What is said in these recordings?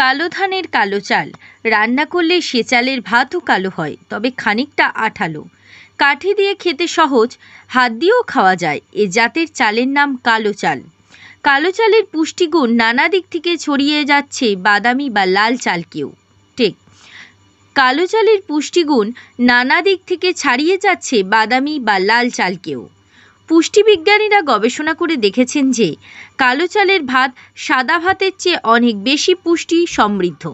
কালো ধানের কালো চাল। রান্না করলে সে চালের ভাতও কালো হয়, তবে খানিকটা আঠালো। কাঠি দিয়ে খেতে সহজ, হাত দিয়েও খাওয়া যায়, এ জাতের চালের নাম কালো চাল। কালো চালের পুষ্টিগুণ নানা দিক থেকে ছড়িয়ে যাচ্ছে বাদামি বা লাল চালকেও। ঠিক। কালো চালের পুষ্টিগুণ নানা দিক থেকে ছাড়িয়ে যাচ্ছে বাদামি বা লাল চালকেও। পুষ্টিবিজ্ঞানীরা গবেষণা করে দেখেছেন যে, কালো চালের ভাত সাদা ভাতের চেয়ে অনেক বেশি পুষ্টি সমৃদ্ধ।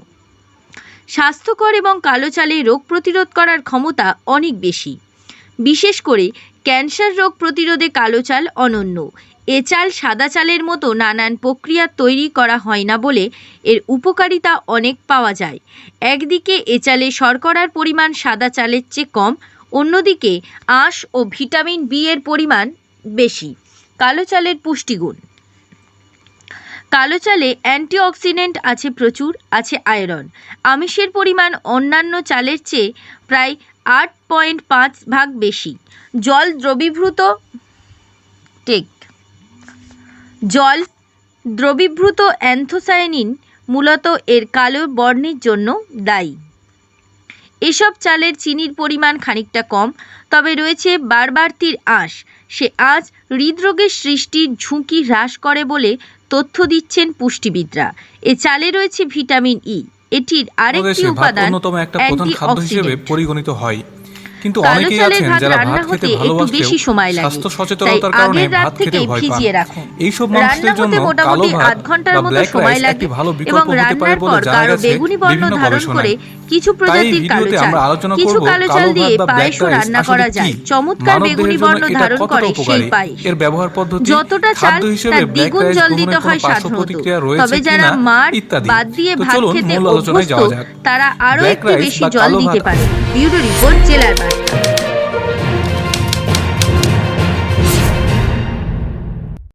স্বাস্থ্যকর এবং কালো চালে রোগ প্রতিরোধ করার ক্ষমতা অনেক বেশি। বিশেষ করে, ক্যান্সার রোগ প্রতিরোধে কালো চাল অনন্য। এ চাল সাদা চালের মতো নানান প্রক্রিয়া তৈরি করা হয় না বলে এর উপকারিতা অনেক পাওয়া যায়। একদিকে এ চালে শর্করার পরিমাণ সাদা চালের চেয়ে কম, অন্যদিকে আঁশ ও ভিটামিন বি এর পরিমাণ বেশি। কালো চালের পুষ্টিগুণ। কালো চালে অ্যান্টিঅক্সিডেন্ট আছে প্রচুর, আছে আয়রন। আমিষের পরিমাণ অন্যান্য চালের চেয়ে প্রায় আট পয়েন্ট পাঁচ ভাগ বেশি। জল দ্রবীভূত টেক। জল দ্রবীভূত অ্যান্থোসায়ানিন মূলত এর কালো বর্ণের জন্য দায়ী। এসব চালের চিনির পরিমাণ খানিকটা কম তবে রয়েছে বারবারতির আঁশ। সে আজ হৃদরোগের সৃষ্টির ঝুঁকি হ্রাস করে বলে তথ্য দিচ্ছেন পুষ্টিবিদরা। এ চালে রয়েছে ভিটামিন ই। এটির আরেকটি উপাদান অন্যতম একটা প্রধান খাদ্য হিসেবে পরিগণিত হয়। কিন্তু অনেকেই আছেন যারা ভাত খেতে ভালোবাসলেও স্বাস্থ্য সচেতনতার কারণে ভাত খেতে ভয় পান। এইসব রান্না মানুষদের জন্য কালো ভাত বা ব্ল্যাক রাইস একটি ভালো বিকল্প হতে পারে বলে জানা গেছে। বিভিন্ন গবেষণায়। কিছু প্রজাতির কালো চাল আমরা আলোচনা করব কালো চাল দিয়ে রান্না করা যায়। চমৎকার বেগুনি বর্ণ ধারণ করে সেই পায়েস। এর ব্যবহার পদ্ধতি যতটা চাল তার দ্বিগুণ জল দিতে হয় সাধারণত। তবে যারা মার বাদ দিয়ে ভাত খেতে অভ্যস্ত তারা আরও একটু বেশি জল দিতে পারে বিউরো রিপোর্ট জেলার Thank you.